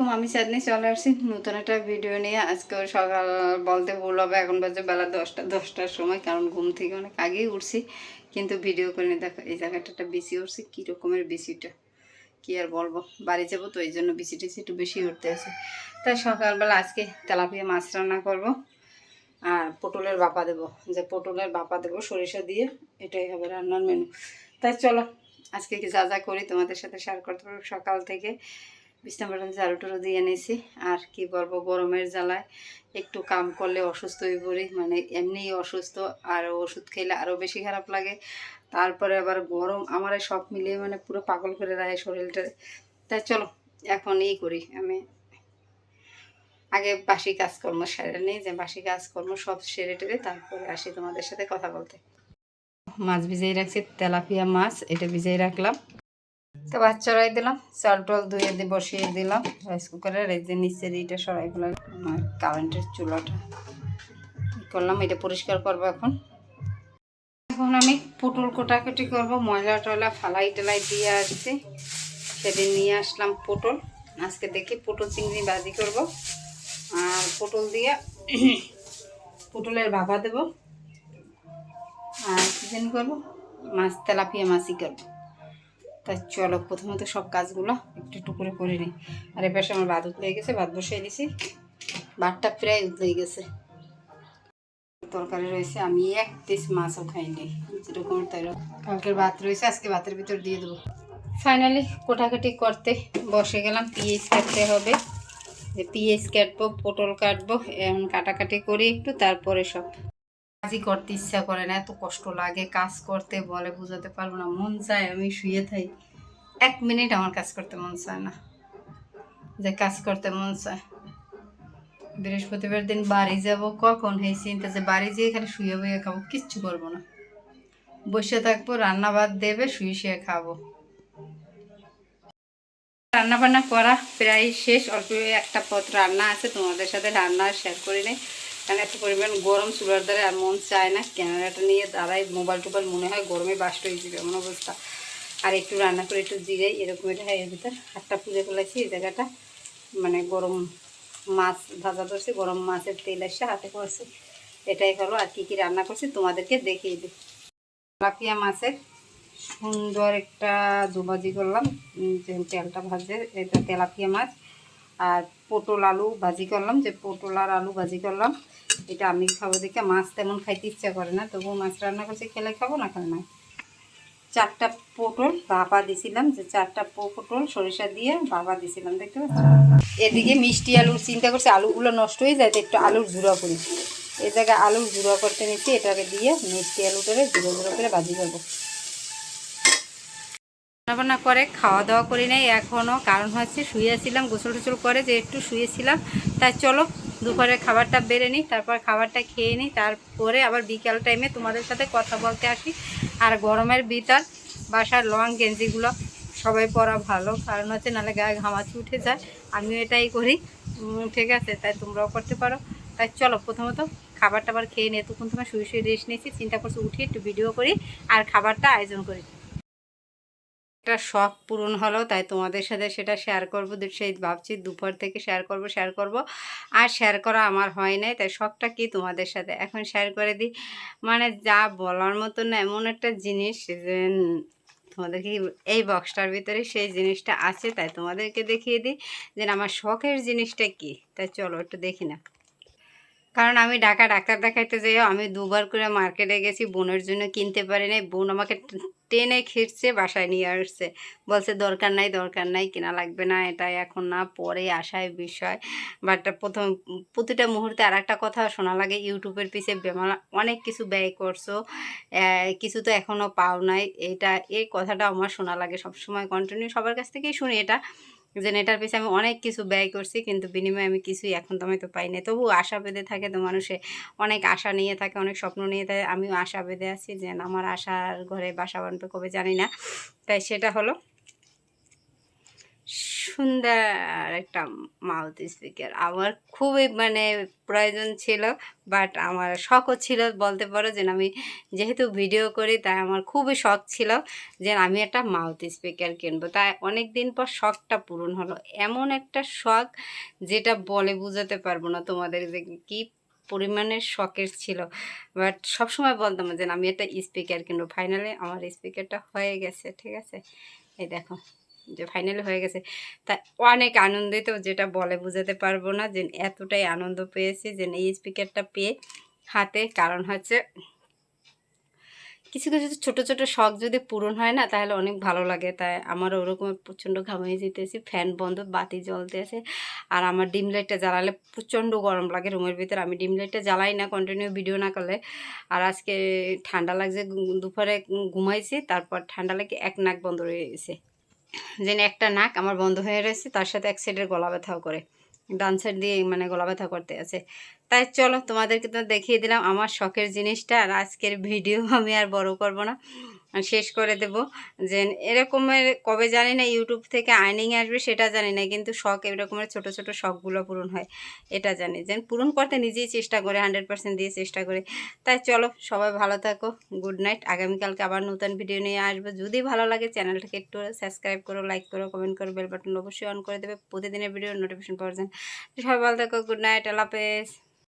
আলাইকুম, আমি চাঁদনি চলে আসছি নতুন একটা ভিডিও নিয়ে। আজকে সকাল বলতে ভুল হবে, এখন বাজে বেলা দশটা, দশটার সময়, কারণ ঘুম থেকে অনেক আগেই উঠছি, কিন্তু ভিডিও করে দেখো, এই জায়গাটা একটা বেশি উঠছি, কী রকমের বেশিটা কী আর বলব? বাড়ি যাব তো, এই জন্য বেশি টেশি একটু বেশি উঠতে আছে। তাই সকালবেলা আজকে তেলাপিয়া মাছ রান্না করব, আর পটলের বাপা দেবো। যে পটলের বাপা দেবো সরিষা দিয়ে, এটাই হবে রান্নার মেনু তাই চলো, আজকে কি যা যা করি তোমাদের সাথে শেয়ার করতে পারব সকাল থেকে। বিছনা বাটন ঝাড়ু টাড়ু দিয়ে নিয়েছি আর কি বলব, গরমের জ্বালায় একটু কাম করলে অসুস্থ হয়ে পড়ি। মানে এমনিই অসুস্থ, আর ওষুধ খেলে আরও বেশি খারাপ লাগে। তারপরে আবার গরম, আমার সব মিলিয়ে মানে পুরো পাগল করে রাখে শরীরটা। তাই চলো, এখন এই করি আমি। আগে বাসি কাজকর্ম সেরে নিই, যে বাসি কাজকর্ম সব সেরে টেরে তারপরে আসি তোমাদের সাথে কথা বলতে। মাছ ভিজিয়ে রাখছি, তেলাপিয়া মাছ, এটা ভিজিয়ে রাখলাম। তো বাচ্চা বাচ্চারাই দিলাম, চাল টল ধুয়ে দিয়ে বসিয়ে দিলাম রাইস কুকারের এই যে নিচের এইটা সরাই ফেলাম কারেন্টের চুলাটা। করলাম, এটা পরিষ্কার করব এখন। এখন আমি পটল কোটাকুটি করব, ময়লা টয়লা ফালাই টেলাই দিয়ে আসছি। সেদিন নিয়ে আসলাম পটল। আজকে দেখি পটল চিংড়ি বাজি করব। আর পটল দিয়ে পটলের ভাপা দেব। আর কি জানি করব, মাছ তেলাপিয়া মাছই করব। তাই চলো প্রথমত সব কাজগুলো একটু একটু করে করে নিই। আর এ পাশে আমার ভাত উতলে গেছে, ভাত বসিয়ে দিছি। ভাতটা প্রায় উতলে গেছে। তরকারি রয়েছে, আমি এক পিস মাছও খাইনি, যেরকম তাই কালকের ভাত রয়েছে, আজকে ভাতের ভিতর দিয়ে দেবো। ফাইনালি কোটাকাটি করতে বসে গেলাম, পিঁয়াজ কাটতে হবে। যে পিঁয়াজ কাটবো, পটল কাটবো কাটাকাটি করি একটু, তারপরে সব। কাজই করতে ইচ্ছা করে না, এত কষ্ট লাগে, কাজ করতে বলে, বুঝাতে পারব না, মন চায় আমি শুয়ে থাই। এক মিনিট আমার কাজ করতে মন চায় না। যে কাজ করতে মন চায়। বৃহস্পতিবার দিন বাড়ি যাব, কখন? এই চিন্তা যে বাড়ি যেয়ে খালি শুয়ে বয়ে খাব, কিচ্ছু করব না। বসে থাকব, রান্না ভাত দেবে, শুয়ে শুয়ে খাব। রান্না বান্না করা প্রায় শেষ, অল্প একটা পথ রান্না আছে, তোমাদের সাথে রান্না শেয়ার করে নেই কারণ এত পরিমাণ গরম চুলার দ্বারা আর মন চায় না, ক্যামেরাটা নিয়ে দাঁড়াই মোবাইল টোবাইল মনে হয় গরমে বাস্ট হয়ে যাবে, এমন অবস্থা। আর একটু রান্না করে একটু জিরাই এরকম এটা এর ভিতর হাতটা পুজো ফেলেছি, এই জায়গাটা মানে গরম মাছ, ভাজা ধরছি, গরম মাছের তেল এসে হাতে করছি এটাই হলো আর কী কী রান্না করছি, তোমাদেরকে দেখিয়ে দিই। তেলাপিয়া মাছের সুন্দর একটা দুবাজি করলাম তেলটা ভাজে, এটা তেলাপিয়া মাছ। আর পটল আলু ভাজি করলাম, যে পটল আর আলু ভাজি করলাম। এটা আমি খাব দেখে মাছ তেমন খাইতে ইচ্ছা করে না, তবুও মাছ রান্না করছি, খেলে খাব না খেলে না চারটা পটল ভাপা দিছিলাম, যে চারটা পটল সরিষা দিয়ে ভাপা দিছিলাম, দেখতে পাচ্ছ? এদিকে মিষ্টি আলুর চিন্তা করছি, আলুগুলো নষ্ট হয়ে যায়, তো একটু আলুর জুড়া করি। এ জায়গায় আলুর জুড়া করতে নিচ্ছি, এটাকে দিয়ে মিষ্টি আলুটারে জুড়ো জুড়ো করে ভাজি করব। রান্নাবান্না করে খাওয়া দাওয়া করি নাই এখনও কারণ হচ্ছে শুয়েছিলাম গোসল টোসল করে যে একটু শুয়েছিলাম। তাই চলো, দুপুরের খাবারটা বেড়ে নিই, তারপর খাবারটা খেয়ে নিই, তারপরে আবার বিকাল টাইমে তোমাদের সাথে কথা বলতে আসি। আর গরমের ভিতর বাসার লং গেঞ্জিগুলো সবাই পরা ভালো, কারণ হচ্ছে নাহলে গায়ে ঘামাচি উঠে যায়। আমিও এটাই করি ঠিক আছে? তাই তোমরাও করতে পারো। তাই চলো, প্রথমত খাবার টাবার খেয়ে নিয়ে তখন তোমার শুয়ে শুয়ে রেস্ট নিয়েছি, চিন্তা করছি, উঠি একটু ভিডিও করি, আর খাবারটা আয়োজন করি। একটা শখ পূরণ হলো, তাই তোমাদের সাথে সেটা শেয়ার করব। সেই ভাবছি দুপুর থেকে শেয়ার করব শেয়ার করব। আর শেয়ার করা আমার হয় নাই, তাই শখটা কি তোমাদের সাথে? এখন শেয়ার করে দিই। মানে যা বলার মতো না এমন একটা জিনিস যে তোমাদেরকে এই বক্সটার ভিতরে সেই জিনিসটা আছে, তাই তোমাদেরকে দেখিয়ে দিই যে, আমার শখের জিনিসটা কি? তাই চলো একটু দেখি না। কারণ আমি ঢাকা ডাক্তার দেখাইতে যাইও আমি দুবার করে মার্কেটে গেছি, বোনের জন্য কিনতে পারি নাই। বোন আমাকে টেনে খিরছে, বাসায় নিয়ে আসছে। বলছে, দরকার নাই দরকার নাই, কেনা লাগবে না এটা এখন না, পরে আসায় বিষয়। বাট প্রথম, প্রতিটা মুহূর্তে আর একটা কথা শোনা লাগে, ইউটিউবের পিছে অনেক কিছু ব্যয় করছ কিছু তো এখনও পাও নাই। এটা, এই কথাটা আমার শোনা লাগে সবসময় কন্টিনিউ সবার কাছ থেকেই শুনি এটা। যে এটার পিছে আমি অনেক কিছু ব্যয় করছি, কিন্তু বিনিময়ে আমি কিছুই এখন তো আমি তো পাই না তবু আশা বেঁধে থাকে তো মানুষে অনেক আশা নিয়ে থাকে, অনেক স্বপ্ন নিয়ে থাকে। আমিও আশা বেঁধে আছি যে আমার আশার ঘরে বাসা বানবে কবে জানি না। তাই সেটা হলো। সুন্দর একটা মাউথ স্পিকার আমার খুবই মানে প্রয়োজন ছিল বাট আমার শখও ছিল বলতে পারো যে আমি যেহেতু ভিডিও করি, তাই আমার খুবই শখ ছিল যে আমি একটা মাউথ স্পিকার কিনবো। তাই অনেক দিন পর শখটা পূরণ হলো। এমন একটা শখ যেটা বলে বোঝাতে পারব না তোমাদের যে কি পরিমাণের শখের ছিল। বাট সবসময় বলতাম যে আমি একটা স্পিকার কিনবো। ফাইনালি আমার স্পিকারটা হয়ে গেছে, ঠিক আছে? এই দেখো। যে ফাইনালি হয়ে গেছে। তা অনেক আনন্দিত যেটা বলে বোঝাতে পারব না যে এতটাই আনন্দ পেয়েছি যে এই স্পিকারটা পেয়ে হাতে কারণ হচ্ছে কিছু কিছু ছোটো ছোটো শখ যদি পূরণ হয় না তাহলে অনেক ভালো লাগে। তাই আমার ওরকম প্রচণ্ড ঘামিয়ে যেতেছি ফ্যান বন্ধ, বাতি জ্বলতে আছে আর আমার ডিম লাইটটা জ্বালালে প্রচণ্ড গরম লাগে রুমের ভিতরে। আমি ডিম লাইটটা জ্বালাই না কন্টিনিউ ভিডিও না করলে। আর আজকে ঠান্ডা লাগছে দুপুরে ঘুমাইছি, তারপর ঠান্ডা লাগে এক নাক বন্ধ রয়ে গেছে। যেন একটা নাক আমার বন্ধ হয়ে রয়েছে, তার সাথে এক সাইডের গলা ব্যথাও করে। ডান সাইড দিয়ে মানে গলা ব্যথা করতে আছে। তাই চলো তোমাদেরকে তো দেখিয়ে দিলাম আমার শখের জিনিসটা আর আজকের ভিডিও আমি আর বড় করব না। শেষ করে দেব। যে এরকমের কবে জানি না ইউটিউব থেকে আর্নিং আসবে সেটা জানি না, কিন্তু শখ এরকমের ছোট ছোট শখগুলো পূরণ হয়, এটা জানি। যে পূরণ করতে নিজেই চেষ্টা করে হান্ড্রেড পার্সেন্ট দিয়ে চেষ্টা করে। তাই চলো, সবাই ভালো থাকো গুড নাইট আগামীকালকে আবার নতুন ভিডিও নিয়ে আসব। যদি ভালো লাগে, চ্যানেলটাকে একটু সাবস্ক্রাইব করো লাইক করো কমেন্ট করো বেল বাটন অবশ্যই অন করে দেবে। প্রতিদিনের ভিডিও নোটিফিকেশন পাওয়ার জন্য। সবাই ভালো থাকো গুড নাইট আল্লাহ হাফেজ।